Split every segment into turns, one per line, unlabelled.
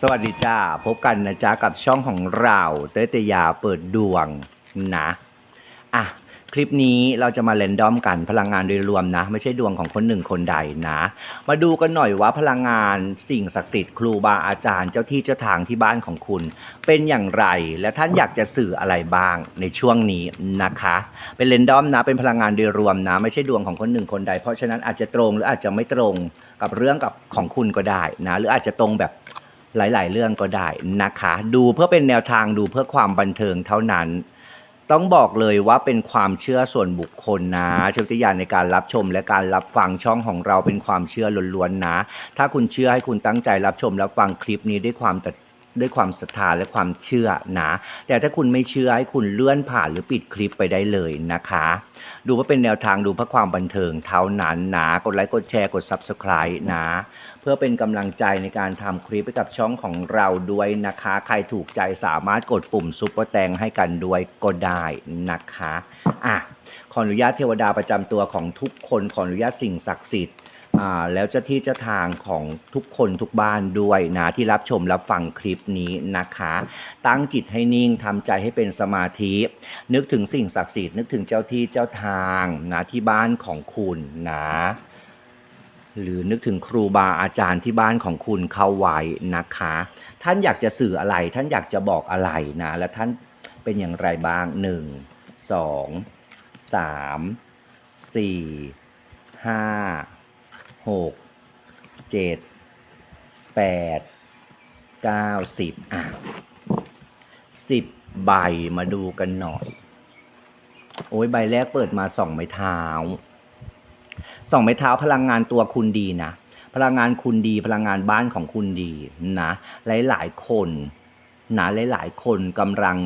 สวัสดีจ้า พบกันนะจ๊ะกับช่องของเราเตยเตยาเปิดดวงนะอะคลิปนี้เราจะมาเรนดอมกันพลังงานโดยรวมนะ ไม่ใช่ดวงของคนหนึ่งคนใดนะ มาดูกันหน่อยว่าพลังงานสิ่งศักดิ์สิทธิ์ครูบาอาจารย์เจ้าที่เจ้าทางที่บ้านของคุณ เป็นอย่างไรและท่านอยากจะสื่ออะไรบ้างในช่วงนี้นะคะ เป็นเรนดอมนะเป็นพลังงานโดยรวมนะ ไม่ใช่ดวงของคนหนึ่งคนใด เพราะฉะนั้นอาจจะตรงหรืออาจจะไม่ตรงกับเรื่องกับของคุณก็ได้นะ หรืออาจจะตรงแบบ หลาย ๆ เรื่องก็ได้นะคะ ดูเพื่อเป็นแนวทางดูเพื่อความบันเทิงเท่านั้น ต้องบอกเลยว่าเป็นความเชื่อส่วนบุคคลนะเชฟติยานในการรับชมและการรับฟังช่องของเราเป็นความเชื่อล้วนๆนะ ถ้าคุณเชื่อให้คุณตั้งใจรับชมรับฟังคลิปนี้ด้วยความตัด ด้วยความศรัทธาและความเชื่อนะ แต่ถ้าคุณไม่เชื่อให้คุณเลื่อนผ่านหรือปิดคลิปไปได้เลยนะคะ ดูว่าเป็นแนวทางดูเพื่อความบันเทิงเท่านั้นนะกดไลค์กดแชร์กด Subscribe นะ เพื่อเป็นกำลังใจในการทำคลิปให้กับช่องของเราด้วยนะคะ ใครถูกใจสามารถกดปุ่มซุปเปอร์แตงให้กันด้วยก็ได้นะคะอะขออนุญาตเทวดาประจำตัวของทุกคนขออนุญาตสิ่งศักดิ์สิทธิ์ แล้วเจ้าที่เจ้าทางของทุกคนทุกบ้านด้วยนะที่รับชมรับฟังคลิปนี้นะคะ ตั้งจิตให้นิ่งทำใจให้เป็นสมาธิ นึกถึงสิ่งศักดิ์สิทธิ์นึกถึงเจ้าที่เจ้าทางนะที่บ้านของคุณนะหรือนึกถึงครูบาอาจารย์ที่บ้านของคุณเข้าไว้นะคะ ท่านอยากจะสื่ออะไร ท่านอยากจะบอกอะไรนะ และท่านเป็นอย่างไรบ้างหนึ่งสองสามสี่ หกเจ็ดแปดเก้าสิบอะสิบใบมาดูกันหน่อย โอ้ยใบแรกเปิดมาสองไม้เท้าสองไม้เท้าพลังงานตัวคุณดีนะ พลังงานคุณดี พลังงานบ้านของคุณดีนะ หลาย ๆ คนนะหลาย ๆ คนกำลัง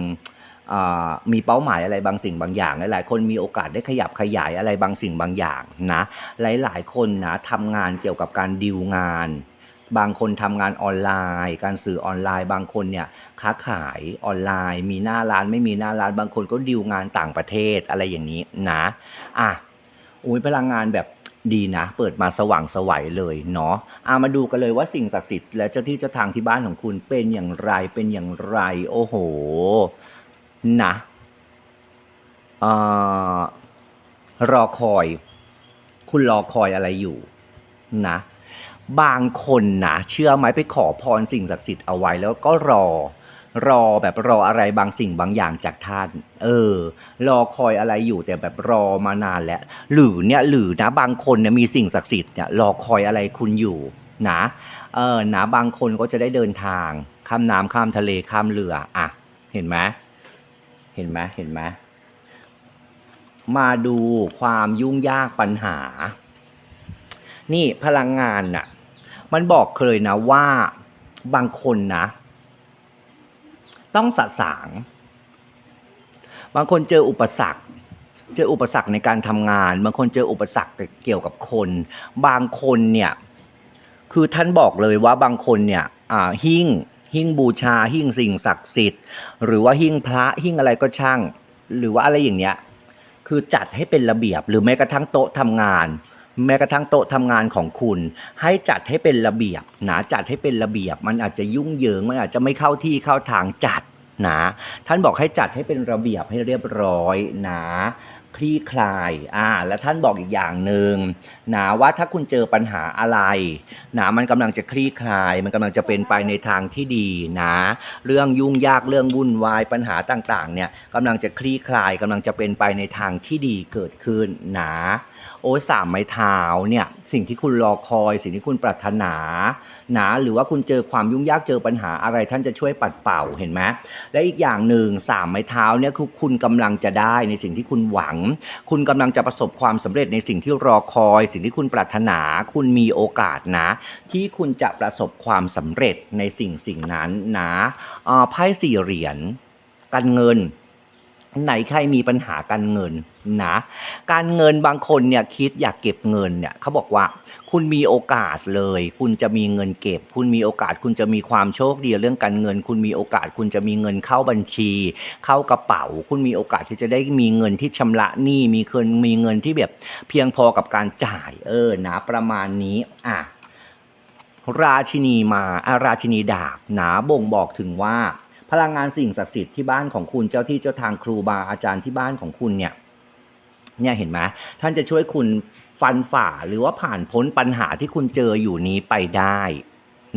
มีเป้าหมายอะไรบางสิ่งบางอย่าง หลาย ๆ คนมีโอกาสได้ขยับขยายอะไรบางสิ่งบางอย่างนะหลาย ๆ คนนะทำงานเกี่ยวกับการดิวงาน บางคนทำงานออนไลน์ การสื่อออนไลน์ บางคนเนี่ยค้าขายออนไลน์ มีหน้าร้านไม่มีหน้าร้านบางคนก็ดิวงานต่างประเทศอะไรอย่างนี้นะอะอุ้ยพลังงานแบบดีนะ เปิดมาสว่างสวัยเลยเนาะอามาดูกันเลยว่าสิ่งศักดิ์สิทธิ์และเจ้าที่เจ้าทางที่บ้านของคุณเป็นอย่างไรเป็นอย่างไร โอ้โห นะอรอคอย คุณรอคอยอะไรอยู่นะ บางคนนะเชื่อไหมไปขอพรสิ่งศักดิ์สิทธิ์เอาไว้แล้วก็รอ รอแบบรออะไรบางสิ่งบางอย่างจากท่าน เออ รอคอยอะไรอยู่แต่แบบรอมานานแล้ว หรือเนี่ยหรือนะบางคนเนี่ยมีสิ่งศักดิ์สิทธิ์เนี่ยรอคอยอะไรคุณอยู่นะเออนะบางคนก็จะได้เดินทางข้ามน้ำข้ามทะเลข้ามเรืออะเห็นไหม ห็นไหมเห็นไหมมาดูความยุ่งยากปัญหา นี่พลังงานน่ะ มันบอกเคยนะว่าบางคนนะ ต้องสะสาง บางคนเจออุปสรรค เจออุปสรรคในการทำงาน บางคนเจออุปสรรคเกี่ยวกับคน บางคนเนี่ย คือท่านบอกเลยว่าบางคนเนี่ย อ่าหิ้ง หิ้งบูชาหิ้งสิ่งศักดิ์สิทธิ์ หรือว่าหิ้งพระหิ้งอะไรก็ช่าง หรือว่าอะไรอย่างเงี้ยคือจัดให้เป็นระเบียบหรือแม้กระทั่งโต๊ะทำงาน แม้กระทั่งโต๊ะทำงานของคุณ ให้จัดให้เป็นระเบียบนะจัดให้เป็นระเบียบ มันอาจจะยุ่งเหยิงมันอาจจะไม่เข้าที่เข้าทางจัดนะท่านบอกให้จัดให้เป็นระเบียบให้เรียบร้อยนะ คลี่คลายอ่าและท่านบอกอีกอย่างหนึ่งนะว่าถ้าคุณเจอปัญหาอะไรนะมันกำลังจะคลี่คลาย มันกำลังจะเป็นไปในทางที่ดีนะ เรื่องยุ่งยากเรื่องวุ่นวายปัญหาต่างๆเนี่ยกำลังจะคลี่คลายกำลังจะเป็นไปในทางที่ดีเกิดขึ้นนะโอ้สามไม้เท้าเนี่ยสิ่งที่คุณรอคอย สิ่งที่คุณปรารถนานะหรือว่าคุณเจอความยุ่งยากเจอปัญหาอะไรท่านจะช่วยปัดเป่าเห็นไหมและอีกอย่างหนึ่งสามไม้เท้าเนี่ยคือคุณกำลังจะได้ในสิ่งที่คุณหวังคุณกำลังจะประสบความสำเร็จในสิ่งที่รอคอย สิ่งที่คุณปรารถนา คุณมีโอกาสนะ ที่คุณจะประสบความสำเร็จในสิ่งสิ่งนั้นนะไพ่สี่เหรียญการเงิน ไหนใครมีปัญหาการเงิน นะการเงินบางคนเนี่ยคิดอยากเก็บเงินเนี่ยเขาบอกว่า คุณมีโอกาสเลย คุณจะมีเงินเก็บ คุณมีโอกาสคุณจะมีความโชคดีเรื่องการเงิน คุณมีโอกาสคุณจะมีเงินเข้าบัญชี เข้ากระเป๋า คุณมีโอกาสที่จะได้มีเงินที่ชำระหนี้มีเงินมีเงินที่แบบเพียงพอกับการจ่ายเออนะประมาณนี้อะราชินีมาอาราชินีดาบหนาบ่งบอกถึงว่า พลังงานสิ่งศักดิ์สิทธิ์ที่บ้านของคุณเจ้าที่เจ้าทางครูบาอาจารย์ที่บ้านของคุณเนี่ย เนี่ยเห็นไหมท่านจะช่วยคุณฟันฝ่าหรือว่าผ่านพ้นปัญหาที่คุณเจออยู่นี้ไปได้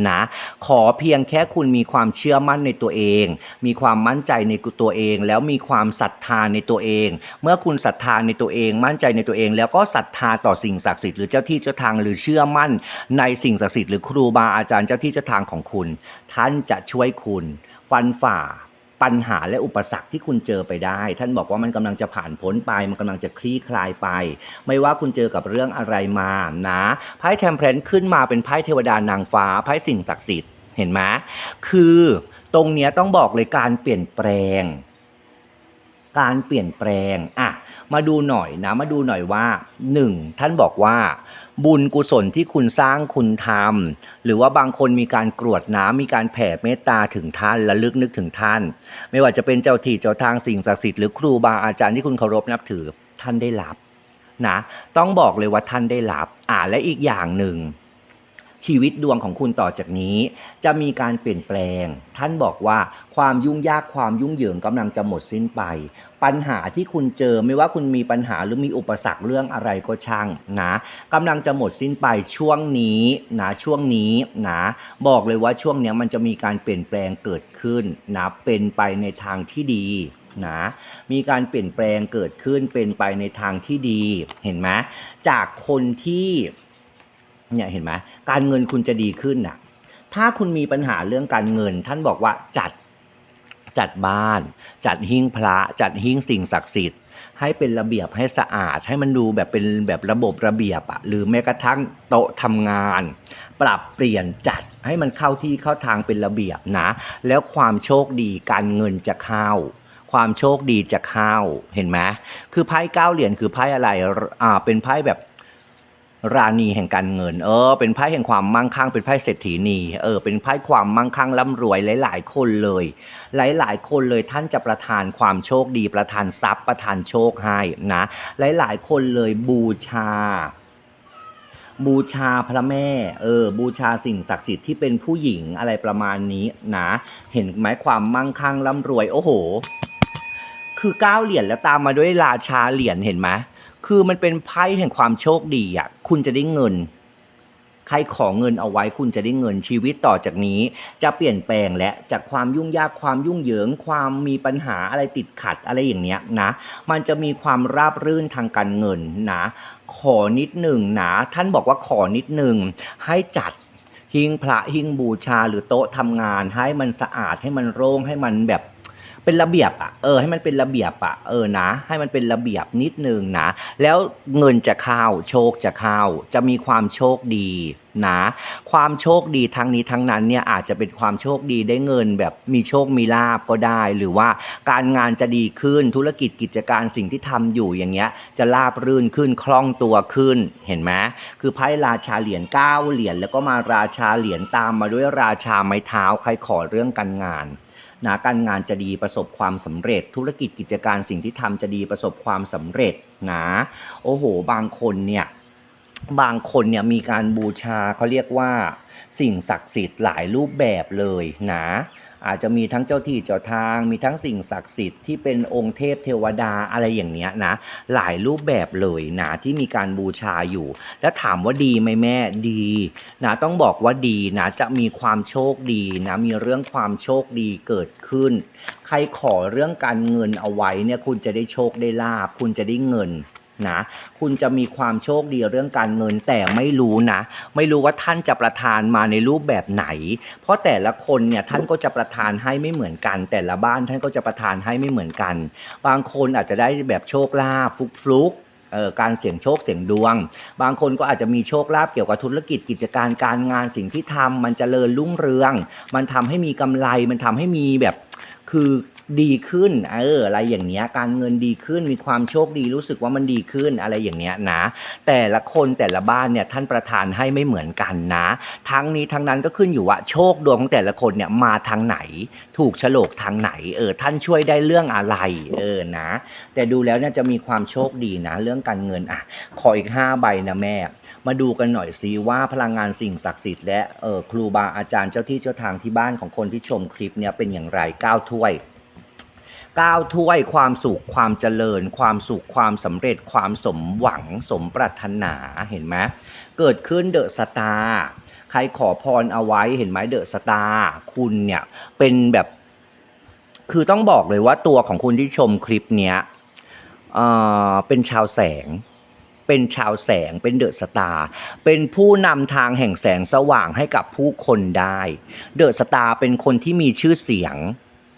นะขอเพียงแค่คุณมีความเชื่อมั่นในตัวเอง มีความมั่นใจในตัวเอง แล้วมีความศรัทธาในตัวเอง เมื่อคุณศรัทธาในตัวเอง มั่นใจในตัวเอง แล้วก็ศรัทธาต่อสิ่งศักดิ์สิทธิ์หรือเจ้าที่เจ้าทางหรือเชื่อมั่น ในสิ่งศักดิ์สิทธิ์หรือครูบาอาจารย์เจ้าที่เจ้าทางของคุณ ท่านจะช่วยคุณฟันฝ่า ปัญหาและอุปสรรคที่คุณเจอไปได้ ท่านบอกว่ามันกำลังจะผ่านพ้นไป มันกำลังจะคลี่คลายไป ไม่ว่าคุณเจอกับเรื่องอะไรมานะไพ่แทมเพลนขึ้นมาเป็นไพ่เทวดานางฟ้าไพ่สิ่งศักดิ์สิทธิ์เห็นไหมคือตรงเนี้ยต้องบอกเลยการเปลี่ยนแปลง การเปลี่ยนแปลงอะมาดูหน่อยนะมาดูหน่อยว่าหนึ่งท่านบอกว่า บุญกุศลที่คุณสร้างคุณทำหรือว่าบางคนมีการกรวดน้ำมีการแผ่เมตตาถึงท่านและลึกนึกถึงท่าน ไม่ว่าจะเป็นเจ้าที่เจ้าทางสิ่งศักดิ์สิทธิ์หรือครูบาอาจารย์ที่คุณเคารพนับถือท่านได้รับนะต้องบอกเลยว่าท่านได้รับอ่าและอีกอย่างหนึ่ง ชีวิตดวงของคุณต่อจากนี้ จะมีการเปลี่ยนแปลง ท่านบอกว่าความยุ่งยากความยุ่งเหยิงกำลังจะหมดสิ้นไป ปัญหาที่คุณเจอไม่ว่าคุณมีปัญหาหรือมีอุปสรรคเรื่องอะไรก็ช่างนะกำลังจะหมดสิ้นไปช่วงนี้นะช่วงนี้นะบอกเลยว่าช่วงนี้มันจะมีการเปลี่ยนแปลงเกิดขึ้นนะเป็นไปในทางที่ดีนะมีการเปลี่ยนแปลงเกิดขึ้นเป็นไปในทางที่ดีเห็นไหมจากคนที่ เนี่ยเห็นไหมการเงินคุณจะดีขึ้นน่ะถ้าคุณมีปัญหาเรื่องการเงิน ท่านบอกว่าจัดจัดบ้าน จัดหิ้งพระ จัดหิ้งสิ่งศักดิ์สิทธิ์ ให้เป็นระเบียบให้สะอาด ให้มันดูแบบเป็นแบบระบบระเบียบอะหรือแม้กระทั่งโต๊ะทำงาน ปรับเปลี่ยนจัดให้มันเข้าที่เข้าทางเป็นระเบียบนะ แล้วความโชคดีการเงินจะเข้า ความโชคดีจะเข้าเห็นไหมคือไพ่เก้าเหรียญคือไพ่อะไรอ่าเป็นไพ่แบบ ราณีแห่งการเงิน เออ เป็นไพ่แห่งความมั่งคั่ง เป็นไพ่เศรษฐีนีเออ เป็นไพ่ความมั่งคั่งร่ำรวยหลาย ๆ คนเลย หลาย ๆ คนเลยท่านจะประทานความโชคดีประทานทรัพย์ประทานโชคให้นะ หลาย ๆ คนเลยบูชาบูชาพระแม่ เออ บูชาสิ่งศักดิ์สิทธิ์ที่เป็นผู้หญิงอะไรประมาณนี้นะ เห็นไหมความมั่งคั่งร่ำรวย โอ้โห คือเก้าเหรียญแล้วตามมาด้วยราชาเหรียญเห็นไหม คือมันเป็นไพ่แห่งความโชคดีอะคุณจะได้เงิน ใครขอเงินเอาไว้คุณจะได้เงินชีวิตต่อจากนี้ จะเปลี่ยนแปลงและจากความยุ่งยากความยุ่งเหยิง ความมีปัญหาอะไรติดขัดอะไรอย่างเนี้ยนะ มันจะมีความราบรื่นทางการเงินนะ ขอนิดหนึ่งนะท่านบอกว่าขอนิดหนึ่งให้จัดหิ้งพระหิ้งบูชาหรือโต๊ะทำงานให้มันสะอาดให้มันโล่งให้มันแบบ เป็นระเบียบอะเออให้มันเป็นระเบียบอะเออนะ ให้มันเป็นระเบียบนิดนึงนะ แล้วเงินจะเข้าโชคจะเข้าจะมีความโชคดีนะความโชคดีทั้งนี้ทั้งนั้นเนี่ยอาจจะเป็นความโชคดีได้เงินแบบมีโชคมีลาบก็ได้ หรือว่าการงานจะดีขึ้นธุรกิจกิจการสิ่งที่ทำอยู่อย่างเงี้ย จะราบรื่นขึ้นคล่องตัวขึ้นเห็นไหมคือไพ่ราชาเหรียญเก้าเหรียญแล้วก็มาราชาเหรียญตามมาด้วยราชาไม้เท้าใครขอเรื่องการงาน นะการงานจะดีประสบความสำเร็จ ธุรกิจกิจการสิ่งที่ทำจะดีประสบความสำเร็จนะโอ้โห บางคนเนี่ย บางคนเนี่ยมีการบูชาเขาเรียกว่าสิ่งศักดิ์สิทธิ์หลายรูปแบบเลยนะอาจจะมีทั้งเจ้าที่เจ้าทาง มีทั้งสิ่งศักดิ์สิทธิ์ที่เป็นองค์เทพเทวดาอะไรอย่างเนี้ยนะ หลายรูปแบบเลยนะที่มีการบูชาอยู่ แล้วถามว่าดีไหมแม่ดีนะต้องบอกว่าดีนะจะมีความโชคดีนะมีเรื่องความโชคดีเกิดขึ้น ใครขอเรื่องการเงินเอาไว้เนี่ยคุณจะได้โชคได้ลาบคุณจะได้เงิน นะคุณจะมีความโชคดีเรื่องการเงินแต่ไม่รู้นะ ไม่รู้ว่าท่านจะประทานมาในรูปแบบไหน เพราะแต่ละคนเนี่ยท่านก็จะประทานให้ไม่เหมือนกัน แต่ละบ้านท่านก็จะประทานให้ไม่เหมือนกัน บางคนอาจจะได้แบบโชคลาภฟลุกฟลุกๆเอ่อการเสี่ยงโชคเสี่ยงดวง บางคนก็อาจจะมีโชคลาภเกี่ยวกับธุรกิจกิจการการงานสิ่งที่ทำมันจเจริญรุ่งเรือง มันทำให้มีกำไรมันทำให้มีแบบคือ ดีขึ้นเอออะไรอย่างเนี้ยการเงินดีขึ้นมีความโชคดีรู้สึกว่ามันดีขึ้นอะไรอย่างเนี้ยนะ แต่ละคนแต่ละบ้านเนี่ยท่านประธานให้ไม่เหมือนกันนะ ทั้งนี้ทั้งนั้นก็ขึ้นอยู่ว่าโชคดวงของแต่ละคนเนี่ยมาทางไหน ถูกโฉลกทางไหนเออท่านช่วยได้เรื่องอะไรเออนะ แต่ดูแล้วเนี่ยจะมีความโชคดีนะ เรื่องการเงินอะขออีกห้าใบนะแม่ มาดูกันหน่อยซิว่าพลังงานสิ่งศักดิ์สิทธิ์และเออครูบาอาจารย์เจ้าที่เจ้าทางที่บ้านของคนที่ชมคลิปเนี่ยเป็นอย่างไรเก้าถ้วย ก้าวถ้วยความสุขความเจริญ ความสุขความสำเร็จความสมหวังสมปรารถนาเห็นไหมเกิดขึ้นเดอะสตาร์ใครขอพรเอาไว้เห็นไหมเดอะสตาร์คุณเนี่ยเป็นแบบ คือต้องบอกเลยว่าตัวของคุณที่ชมคลิปเนี้ยเอ่อเป็นชาวแสงเป็นชาวแสงเป็นเดอะสตาร์เป็นผู้นำทางแห่งแสงสว่างให้กับผู้คนได้ เดอะสตาร์เป็นคนที่มีชื่อเสียง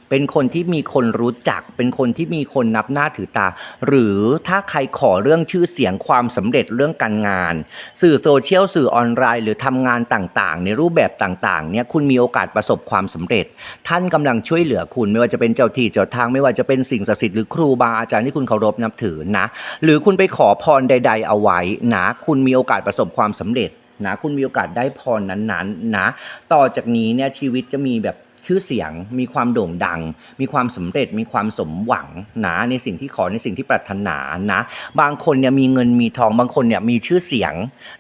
เป็นคนที่มีคนรู้จัก เป็นคนที่มีคนนับหน้าถือตา หรือถ้าใครขอเรื่องชื่อเสียงความสำเร็จเรื่องการงาน สื่อโซเชียลสื่อออนไลน์ หรือทำงานต่างๆ ในรูปแบบต่างๆเนี่ยคุณมีโอกาสประสบความสำเร็จ ท่านกำลังช่วยเหลือคุณไม่ว่าจะเป็นเจ้าที่เจ้าทางไม่ว่าจะเป็นสิ่งศักดิ์สิทธิ์หรือครูบาอาจารย์ที่คุณเคารพนับถือนะ หรือคุณไปขอพรใด ๆ เอาไว้นะคุณมีโอกาสประสบความสำเร็จนะคุณมีโอกาสได้พรนั้นๆนะ ต่อจากนี้เนี่ยชีวิตจะมีแบบ ชื่อเสียง มีความโด่งดัง มีความสำเร็จ มีความสมหวังนะในสิ่งที่ขอในสิ่งที่ปรารถนานะ บางคนเนี่ยมีเงินมีทอง บางคนเนี่ยมีชื่อเสียง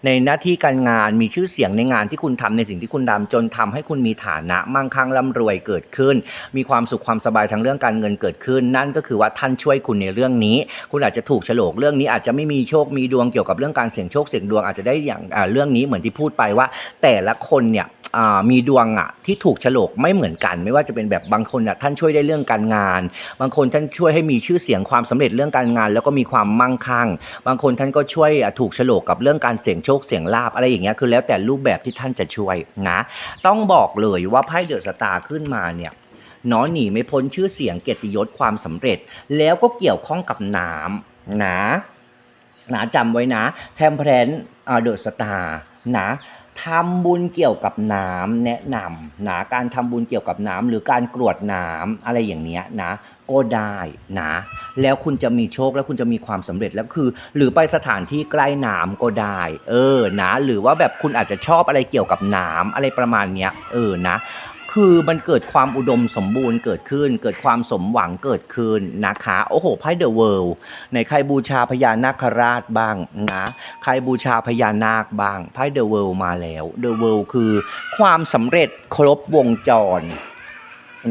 ในหน้าที่การงาน มีชื่อเสียงในงานที่คุณทำในสิ่งที่คุณทำจนทำให้คุณมีฐานะมั่งคั่งร่ำรวยเกิดขึ้น มีความสุขความสบายทางเรื่องการเงินเกิดขึ้น นั่นก็คือว่าท่านช่วยคุณในเรื่องนี้ คุณอาจจะถูกโฉลกเรื่องนี้อาจจะไม่มีโชคมีดวงเกี่ยวกับเรื่องการเสี่ยงโชคเสี่ยงดวงอาจจะได้อย่างเรื่องนี้เหมือนที่พูดไปว่า แต่ละคนเนี่ย มีดวงอะที่ถูกฉลกไม่เหมือนกัน ไม่ว่าจะเป็นแบบบางคนอะท่านช่วยได้เรื่องการงาน บางคนท่านช่วยให้มีชื่อเสียงความสำเร็จเรื่องการงาน แล้วก็มีความมั่งคั่ง บางคนท่านก็ช่วยถูกฉลกกับเรื่องการเสี่ยงโชคเสี่ยงลาบอะไรอย่างเงี้ยคือแล้วแต่รูปแบบที่ท่านจะช่วยนะต้องบอกเลยว่าไพ่เดือะสตาร์ขึ้นมาเนี่ยเนาะหนีไม่พ้นชื่อเสียงเกียรติยศความสำเร็จ แล้วก็เกี่ยวข้องกับน้ำนะนะจำไว้นะ แทมเพลนเดอะสตาร์ นะทำบุญเกี่ยวกับน้ำแนะนำนะการทำบุญเกี่ยวกับน้ำหรือการกรวดน้ำอะไรอย่างเนี้ยนะก็ได้นะแล้วคุณจะมีโชคแล้วคุณจะมีความสำเร็จแล้วคือ หรือไปสถานที่ใกล้น้ำก็ได้ เออนะหรือว่าแบบคุณอาจจะชอบอะไรเกี่ยวกับน้ำอะไรประมาณเนี้ยเออนะ คือมันเกิดความอุดมสมบูรณ์เกิดขึ้น เกิดความสมหวังเกิดขึ้นนะคะ โอ้โหไพ่เดอะเวิลด์ในใครบูชาพญานาคราชบ้างนะ ใครบูชาพญานาคบ้างไพ่เดอะเวิลด์มาแล้วเดอะเวิลด์คือความสำเร็จครบวงจร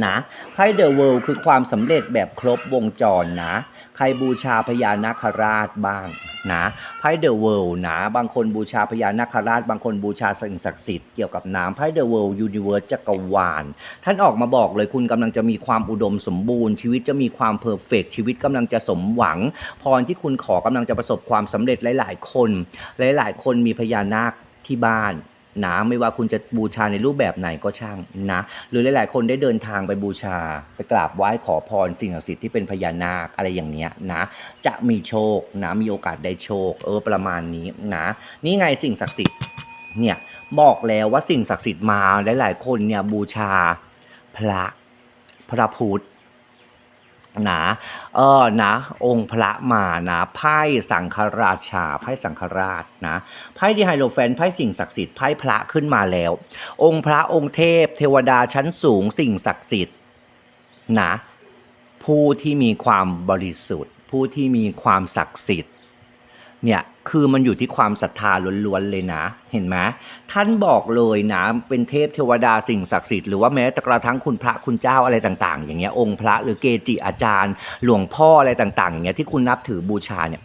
นะไพ่เดอะเวิลด์คือความสำเร็จแบบครบวงจรนะ ใครบูชาพญานาคราชบ้างนะไพ่เดอะเวิลด์นะ บางคนบูชาพญานาคราช บางคนบูชาสิ่งศักดิ์สิทธิ์เกี่ยวกับน้ำไพ่เดอะเวิลด์ยูนิเวิร์สจักรวาล ท่านออกมาบอกเลยคุณกำลังจะมีความอุดมสมบูรณ์ ชีวิตจะมีความเพอร์เฟกชีวิตกำลังจะสมหวัง พรที่คุณขอกำลังจะประสบความสำเร็จหลาย ๆ คน หลาย ๆ คนมีพญานาคที่บ้าน นะไม่ว่าคุณจะบูชาในรูปแบบไหนก็ช่างนะ หรือหลาย ๆ คนได้เดินทางไปบูชา ไปกราบไหว้ขอพรสิ่งศักดิ์สิทธิ์ที่เป็นพญานาคอะไรอย่างเนี้ยนะ จะมีโชคนะมีโอกาสได้โชค เออประมาณนี้นะนี่ไงสิ่งศักดิ์สิทธิ์เนี่ยบอกแล้วว่าสิ่งศักดิ์สิทธิ์มาหลาย ๆ คนเนี่ยบูชาพระพระพุทธ นะเออนะองค์พระมานะไพ่สังฆราชาไพ่สังฆราชนะไพ่ดีไฮโลแฟนไพ่สิ่งศักดิ์สิทธิ์ไพ่พระขึ้นมาแล้ว องค์พระองค์เทพ เทวดาชั้นสูงสิ่งศักดิ์สิทธิ์นะผู้ที่มีความบริสุทธิ์ ผู้ที่มีความศักดิ์สิทธิ์ เนี่ยคือมันอยู่ที่ความศรัทธาล้วนๆเลยนะ เห็นไหมท่านบอกเลยนะเป็นเทพเทวดาสิ่งศักดิ์สิทธิ์หรือว่าแม้แต่กระทั่งคุณพระคุณเจ้าอะไรต่าง ๆ อย่างเงี้ยองค์พระหรือเกจิอาจารย์ หลวงพ่ออะไรต่าง ๆ อย่างเงี้ยที่คุณนับถือบูชาเนี่ย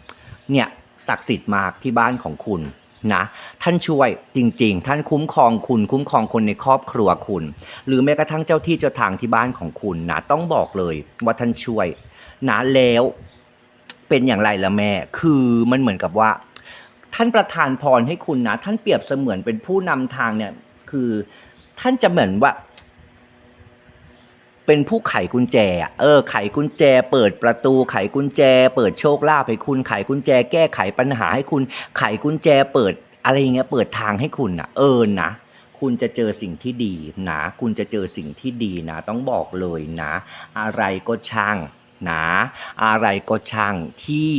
เนี่ยศักดิ์สิทธิ์มากที่บ้านของคุณนะท่านช่วยจริงๆ ท่านคุ้มครองคุณคุ้มครองคนในครอบครัวคุณ หรือแม้กระทั่งเจ้าที่เจ้าทางที่บ้านของคุณนะต้องบอกเลยว่าท่านช่วยนะแล้ว เป็นอย่างไรละแม่ คือมันเหมือนกับว่า ท่านประทานพรให้คุณนะ ท่านเปรียบเสมือนเป็นผู้นำทางเนี่ย คือท่านจะเหมือนว่า เป็นผู้ไขกุญแจ เออ ไขกุญแจ เปิดประตู ไขกุญแจ เปิดโชคลาภให้คุณ ไขกุญแจ แก้ไขปัญหาให้คุณ ไขกุญแจ เปิดอะไรเงี้ย เปิดทางให้คุณนะเออนะคุณจะเจอสิ่งที่ดีนะ คุณจะเจอสิ่งที่ดีนะ ต้องบอกเลยนะ อะไรก็ช่าง นะอะไรก็ช่างที่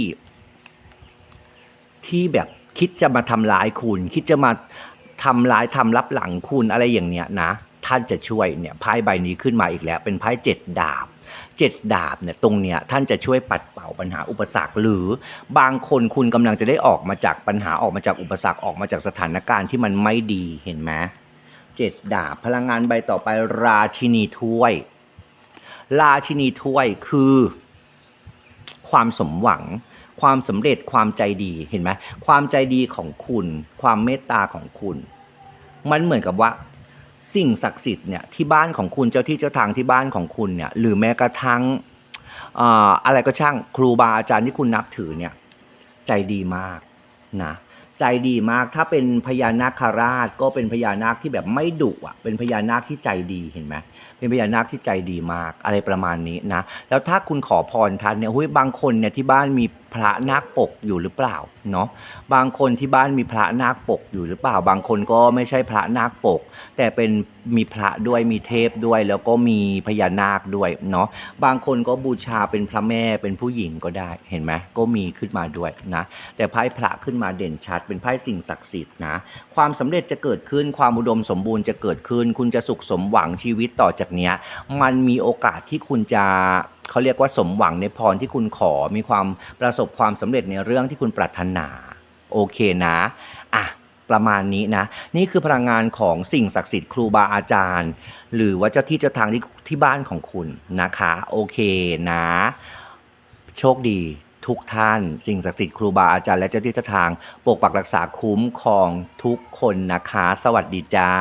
ที่แบบคิดจะมาทำร้ายคุณ คิดจะมาทำร้ายทำรับหลังคุณอะไรอย่างเนี้ยนะ ท่านจะช่วยเนี่ยไพ่ใบนี้ขึ้นมาอีกแล้ว เป็นไพ่เจ็ดดาบเจ็ดดาบเนี่ยตรงเนี้ยท่านจะช่วยปัดเป่าปัญหาอุปสรรค หรือบางคนคุณกำลังจะได้ออกมาจากปัญหาออกมาจากอุปสรรคออกมาจากสถานการณ์ที่มันไม่ดีเห็นไหมเจ็ดดาบพลังงานใบต่อไปราชินีถ้วย ราชินีถ้วยคือ ความสมหวัง ความสำเร็จความใจดีเห็นไหมความใจดีของคุณ ความเมตตาของคุณ มันเหมือนกับว่า สิ่งศักดิ์สิทธิ์เนี่ยที่บ้านของคุณเจ้าที่เจ้าทางที่บ้านของคุณเนี่ยหรือแม้กระทั่งอ่ออะไรก็ช่างครูบาอาจารย์ที่คุณนับถือเนี่ย ใจดีมากนะ ใจดีมากถ้าเป็นพญานาคราชก็เป็นพญานาคที่แบบไม่ดุอะ เป็นพญานาคที่ใจดีเห็นไหมเป็นพญานาคที่ใจดีมากอะไรประมาณนี้นะแล้วถ้าคุณขอพรท่านเนี่ยหุ้ยบางคนเนี่ยที่บ้านมีพระนาคปกอยู่หรือเปล่าเนาะบางคนที่บ้านมีพระนาคปกอยู่หรือเปล่า บางคนก็ไม่ใช่พระนาคปก แต่เป็นมีพระด้วยมีเทพด้วย แล้วก็มีพญานาคด้วยเนาะบางคนก็บูชาเป็นพระแม่เป็นผู้หญิงก็ได้เห็นไหมก็มีขึ้นมาด้วยนะแต่ไพ่พระขึ้นมาเด่นชัดเป็นไพ่สิ่งศักดิ์สิทธิ์นะความสำเร็จจะเกิดขึ้นความอุดมสมบูรณ์จะเกิดขึ้น คุณจะสุขสมหวังชีวิตต่อจากเนี้ยมันมีโอกาสที่คุณจะเขาเรียกว่าสมหวังในพรที่คุณขอมีความประสบความสำเร็จในเรื่องที่คุณปรารถนาโอเคนะอะประมาณนี้นะนี่คือพลังงานของสิ่งศักดิ์สิทธิ์ครูบาอาจารย์ หรือว่าเจ้าที่เจ้าทางที่ที่บ้านของคุณนะคะ โอเคนะ โชคดี ทุกท่าน สิ่งศักดิ์สิทธิ์ครูบาอาจารย์และเจ้าที่เจ้าทาง ปกปักรักษาคุ้มครองทุกคนนะคะ สวัสดีจ้า